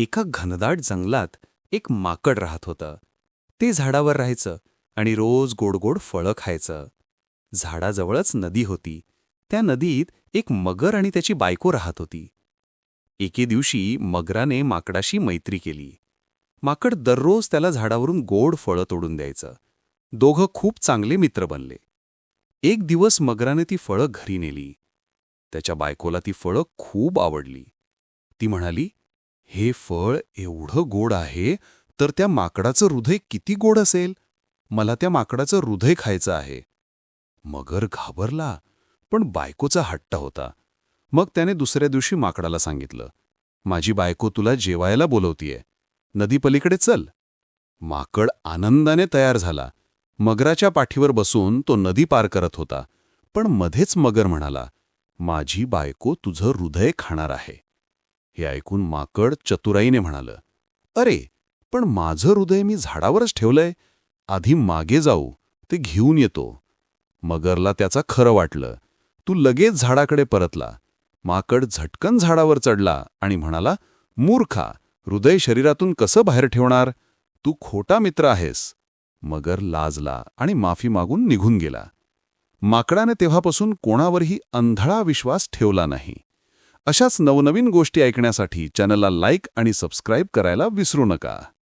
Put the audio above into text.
एका घनदाट जंगलात एक माकड राहत होतं. ते झाडावर राहायचं आणि रोज गोड गोड फळं खायचं. झाडाजवळच नदी होती. त्या नदीत एक मगर आणि त्याची बायको राहत होती. एके दिवशी मगराने माकडाशी मैत्री केली. माकड दररोज त्याला झाडावरून गोड फळं तोडून द्यायचं. दोघं खूप चांगले मित्र बनले. एक दिवस मगराने ती फळं घरी नेली. त्याच्या बायकोला ती फळं खूप आवडली. ती म्हणाली हे फळ एवढं गोड आहे तर त्या माकडाचं हृदय किती गोड असेल? मला त्या माकडाचं हृदय खायचं आहे. मगर घाबरला पण बायकोचा हट्ट होता. मग त्याने दुसऱ्या दिवशी माकडाला सांगितलं माझी बायको तुला जेवायला बोलवतीये. नदीपलीकडे चल. माकड आनंदाने तयार झाला. मगराच्या पाठीवर बसून तो नदी पार करत होता. पण मध्येच मगर म्हणाला माझी बायको तुझं हृदय खाणार आहे. हे ऐकून माकड चतुराईने म्हणालं अरे पण माझं हृदय मी झाडावरच ठेवलंय. आधी मागे जाऊ ते घेऊन येतो. मगरला त्याचा खरं वाटलं. तू लगेच झाडाकडे परतला. माकड झटकन झाडावर चढला आणि म्हणाला मूर्खा हृदय शरीरातून कसं बाहेर ठेवणार? तू खोटा मित्र आहेस. मगर लाजला आणि माफी मागून निघून गेला. माकडाने तेव्हापासून कोणावरही अंधळा विश्वास ठेवला नाही. अशाच नवनवीन गोष्टी ऐकण्यासाठी चॅनलला लाईक आणि सबस्क्राईब करायला विसरू नका.